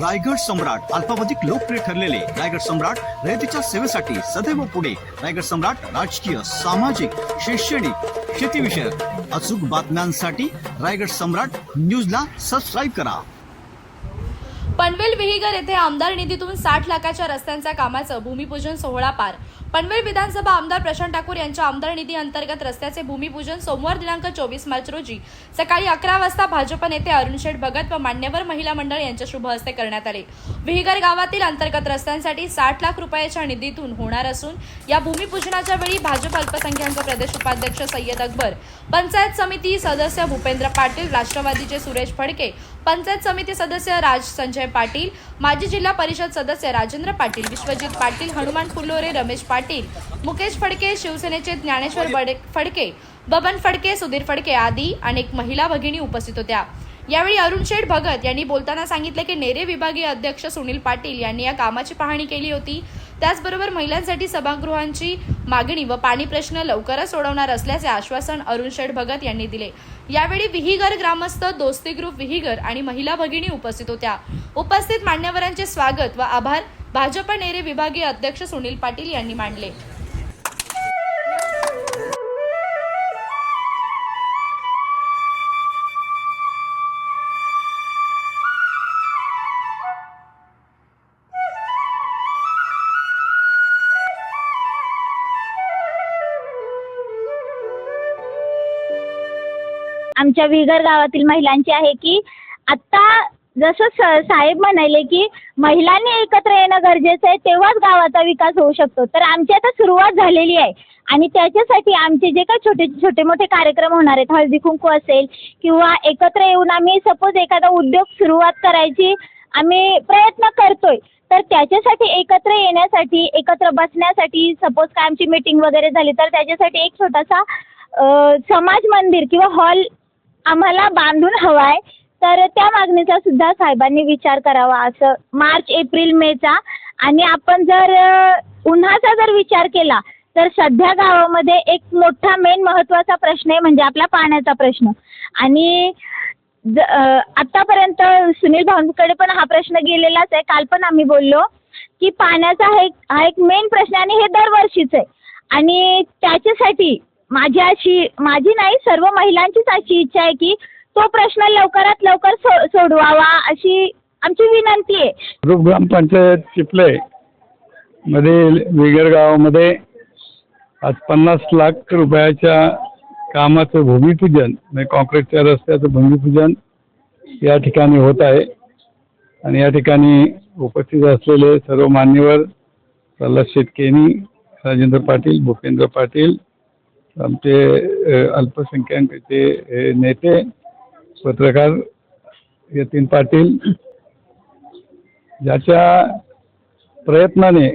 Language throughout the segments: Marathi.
रायगड सम्राट अल्पावधिक लोकप्रिय ठरलेले रायगड सम्राट रयतेच्या सेवेसाठी सदैव पुढे. रायगड सम्राट राजकीय सामाजिक शैक्षणिक शेतीविषयक अचूक बातम्यांसाठी रायगड सम्राट न्यूजला सबस्क्राईब करा. पनवेल विहिगर येथे आमदार निधीतून साठ लाखाच्या रस्त्यांच्या कामाचं भूमिपूजन सोहळा पार. पनवेल विधानसभा आमदार प्रशांत ठाकूर यांच्या आमदार निधी अंतर्गत रस्त्याचे भूमिपूजन सोमवार दिनांक चोवीस मार्च रोजी सकाळी अकरा वाजता भाजप नेते अरुण शेठ भगत व मान्यवर महिला मंडळ यांच्या शुभ हस्ते करण्यात आले. विहिगर गावातील अंतर्गत रस्त्यांसाठी साठ लाख रुपयाच्या निधीतून होणार असून या भूमिपूजनाच्या वेळी भाजप अल्पसंख्याक प्रदेश उपाध्यक्ष सय्यद अकबर पंचायत समिती सदस्य भूपेंद्र पाटील राष्ट्रवादीचे सुरेश फडके पंचायत समिती सदस्य राज संजय पाटील माजी जिल्हा परिषद सदस्य राजेंद्र पाटील विश्वजित पाटील हनुमान फुलोरे रमेश पाटील मुकेश फडके शिवसेनेचे ज्ञानेश्वर बडे- फडके बबन फडके सुधीर फडके आदी अनेक महिला भगिनी उपस्थित होत्या. यावेळी अरुण शेठ भगत यांनी बोलताना सांगितले की नेरे विभागीय अध्यक्ष सुनील पाटील यांनी या कामाची पाहणी केली होती. त्याचबरोबर महिलांसाठी सभागृहांची मागणी व पाणी प्रश्न लवकरच सोडवणार असल्याचे आश्वासन अरुण शेठ भगत यांनी दिले. यावेळी विहिगर ग्रामस्थ दोस्ती ग्रुप विहिगर आणि महिला भगिनी उपस्थित होत्या. उपस्थित मान्यवरांचे स्वागत व आभार भाजप नेरे विभागीय अध्यक्ष सुनील पाटील यांनी मांडले. आमच्या विगर गावातील महिलांची आहे की आत्ता जसं स साहेब म्हणाले की महिलांनी एकत्र येणं गरजेचं आहे तेव्हाच गावाचा विकास होऊ शकतो. तर आमची आता सुरुवात झालेली आहे. आणि त्याच्यासाठी आमचे जे काही छोटे छोटे मोठे कार्यक्रम होणार आहेत हळदी कुंकू असेल किंवा एकत्र येऊन आम्ही सपोज एखादा उद्योग सुरुवात करायची आम्ही प्रयत्न करतोय. तर त्याच्यासाठी एकत्र येण्यासाठी एकत्र बसण्यासाठी सपोज काय आमची मीटिंग वगैरे झाली तर त्याच्यासाठी एक छोटासा समाज मंदिर किंवा हॉल आम्हाला बांधून हवा आहे. तर त्या मागणीचा सुद्धा साहेबांनी विचार करावा असं मार्च एप्रिल मेचा. आणि आपण जर उन्हाचा जर विचार केला तर सध्या गावामध्ये एक मोठा मेन महत्त्वाचा प्रश्न आहे म्हणजे आपला पाण्याचा प्रश्न. आणि ज आत्तापर्यंत सुनील भाऊंकडे पण हा प्रश्न गेलेलाच आहे. काल पण आम्ही बोललो की पाण्याचा हा एक हा एक मेन प्रश्न आहे आणि हे दरवर्षीच आहे. आणि त्याच्यासाठी माझी अशी माझी नाही सर्व महिलांचीच अशी इच्छा आहे की तो प्रश्न लवकरात लवकर सो सोडवावा अशी आमची विनंती आहे. ग्रुप ग्रामपंचायत चिपले मध्ये विगर गावामध्ये आज पन्नास लाख रुपयाच्या कामाचं भूमिपूजन म्हणजे कॉन्क्रीटच्या रस्त्याचं भूमिपूजन या ठिकाणी होत आहे. आणि या ठिकाणी उपस्थित असलेले सर्व मान्यवर प्रल्हाद शेटकेनी राजेंद्र पाटील भूपेंद्र पाटील आमचे अ, नेते पत्रकार यतीन पाटील ज्याच्या प्रयत्नाने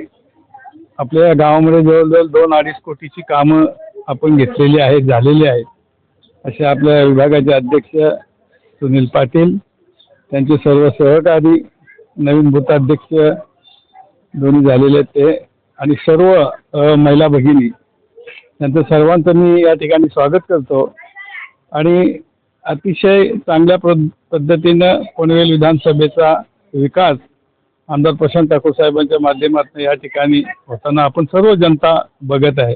आपल्या या गावामध्ये जवळजवळ दोन अडीच कोटीची कामं आपण घेतलेली आहेत झालेली आहेत. असे आपल्या विभागाचे अध्यक्ष सुनील पाटील त्यांचे सर्व सहकारी नवीन भूताध्यक्ष दोन्ही झालेले आहेत ते आणि सर्व महिला भगिनी. त्यांचं सर्वांचं मी या ठिकाणी स्वागत करतो. आणि अतिशय चांगल्या पद पद्धतीनं पनवेल विधानसभेचा विकास आमदार प्रशांत ठाकूर साहेबांच्या माध्यमातून या ठिकाणी होताना आपण सर्व जनता बघत आहे.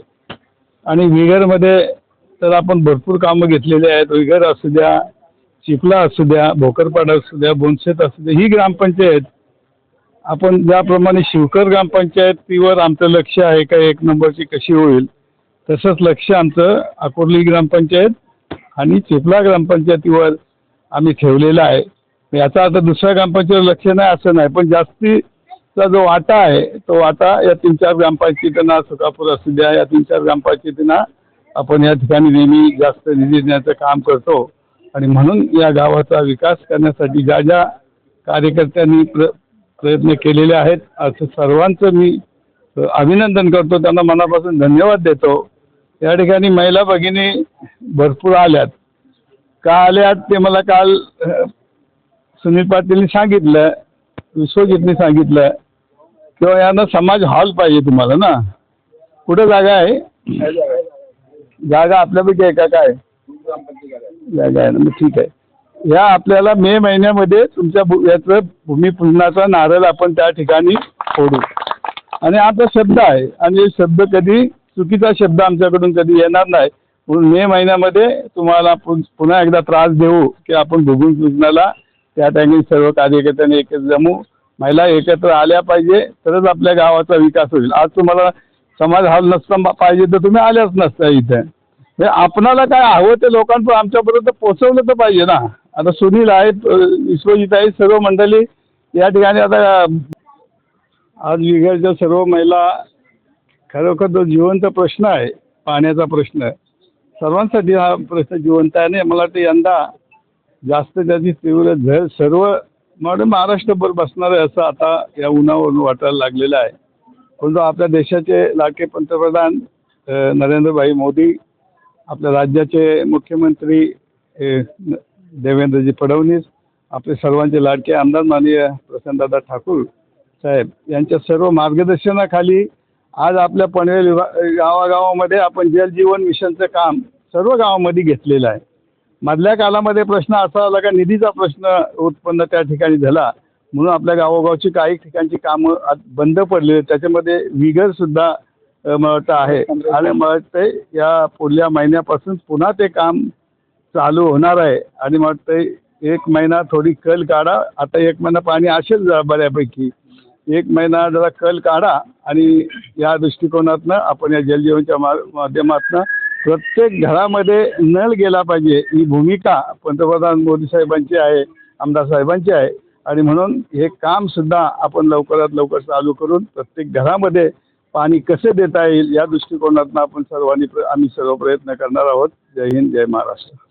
आणि विगरमध्ये तर आपण भरपूर कामं घेतलेली आहेत. विगर असू द्या चिपला असू द्या भोकरपाडा असू द्या बोनशेत असू द्या ही ग्रामपंचायत आपण ज्याप्रमाणे शिवकर ग्रामपंचायतीवर आमचं लक्ष आहे का एक नंबरची कशी होईल तसंच लक्ष आमचं अकोर्ली ग्रामपंचायत आणि चिपला ग्रामपंचायतीवर आम्ही ठेवलेला आहे. याचा आता दुसऱ्या ग्रामपंचायतीवर लक्ष नाही असं नाही पण जास्तीचा जो वाटा आहे तो वाटा या तीन चार ग्रामपंचायतींना सुकापूर असू द्या या तीन चार ग्रामपंचायतींना आपण या ठिकाणी नेहमी जास्त निधी देण्याचं काम करतो. आणि म्हणून या गावाचा विकास करण्यासाठी ज्या ज्या कार्यकर्त्यांनी प्र प्रयत्न केलेले आहेत असं सर्वांचं मी अभिनंदन करतो. त्यांना मनापासून धन्यवाद देतो. या ठिकाणी महिला भगिनी भरपूर आल्यात. का आल्यात ते मला काल सुनील पाटीलनी सांगितलं विश्वजितने सांगितलं किंवा यांना समाज हॉल पाहिजे तुम्हाला ना. कुठं जागा आहे? जागा आपल्यापैकी आहे का काय? जागा आहे ना मग ठीक आहे. ह्या आपल्याला मे महिन्यामध्ये तुमच्या भू याचं भूमिपूजनाचा नारळ आपण त्या ठिकाणी फोडू. आणि आता शब्द आहे आणि शब्द कधी चुकीचा शब्द आमच्याकडून कधी येणार नाही. म्हणून मे महिन्यामध्ये तुम्हाला पु- पुन्हा एकदा त्रास देऊ की आपण भूमिपूजनाला त्या ठिकाणी सर्व कार्यकर्त्यांनी एकत्र जमू. महिला एकत्र आल्या पाहिजे तरच आपल्या गावाचा विकास होईल. आज तुम्हाला समाज हॉल नसता पाहिजे तर तुम्ही आल्याच नसता इथे. हे आपणाला काय हवं ते लोकांपर्यंत आमच्यापर्यंत पोचवलं तर पाहिजे ना. आता सुनील आहेत विश्वजित आहेत सर्व मंडळी या ठिकाणी आता आज विघरच्या सर्व महिला खरोखर तो जिवंत प्रश्न आहे पाण्याचा प्रश्न सर्वांसाठी हा प्रश्न जिवंत आहे आणि मला वाटतं यंदा जास्त त्याची तीव्र झळ सर्व मला महाराष्ट्रभर बसणार आहे असं आता या उन्हावरून वाटायला लागलेलं आहे. परंतु आपल्या देशाचे लाडके पंतप्रधान नरेंद्रभाई मोदी आपल्या राज्याचे मुख्यमंत्री न- देवेंद्रजी फडणवीस आपले सर्वांचे लाडके आमदार माननीय प्रसन्नदादा ठाकूर साहेब यांच्या सर्व मार्गदर्शनाखाली आज आपल्या पनवेल विभा गावागावामध्ये आपण जल जीवन मिशनचं काम सर्व गावामध्ये घेतलेलं आहे. मधल्या कालामध्ये प्रश्न असा आला का निधीचा प्रश्न उत्पन्न त्या ठिकाणी झाला. म्हणून आपल्या गावोगावची काही ठिकाणची कामं आज बंद पडलेली त्याच्यामध्ये विगर सुद्धा मला वाटतं आहे. आणि मला वाटतं या पुढल्या महिन्यापासून पुन्हा ते काम चालू होणार आहे. आणि मग ते एक महिना थोडी कल काढा आता एक महिना पाणी असेल बऱ्यापैकी. एक महिना जरा कल काढा आणि या दृष्टिकोनातनं आपण या जलजीवनच्या मा माध्यमातनं प्रत्येक घरामध्ये नळ गेला पाहिजे. ही भूमिका पंतप्रधान मोदी साहेबांची आहे आमदार साहेबांची आहे. आणि म्हणून हे काम सुद्धा आपण लवकरात लवकर चालू करून प्रत्येक घरामध्ये पाणी कसे देता येईल या दृष्टिकोनातून आपण सर्वांनी प्र- आम्ही सर्व प्रयत्न करणार आहोत. जय हिंद जय महाराष्ट्र.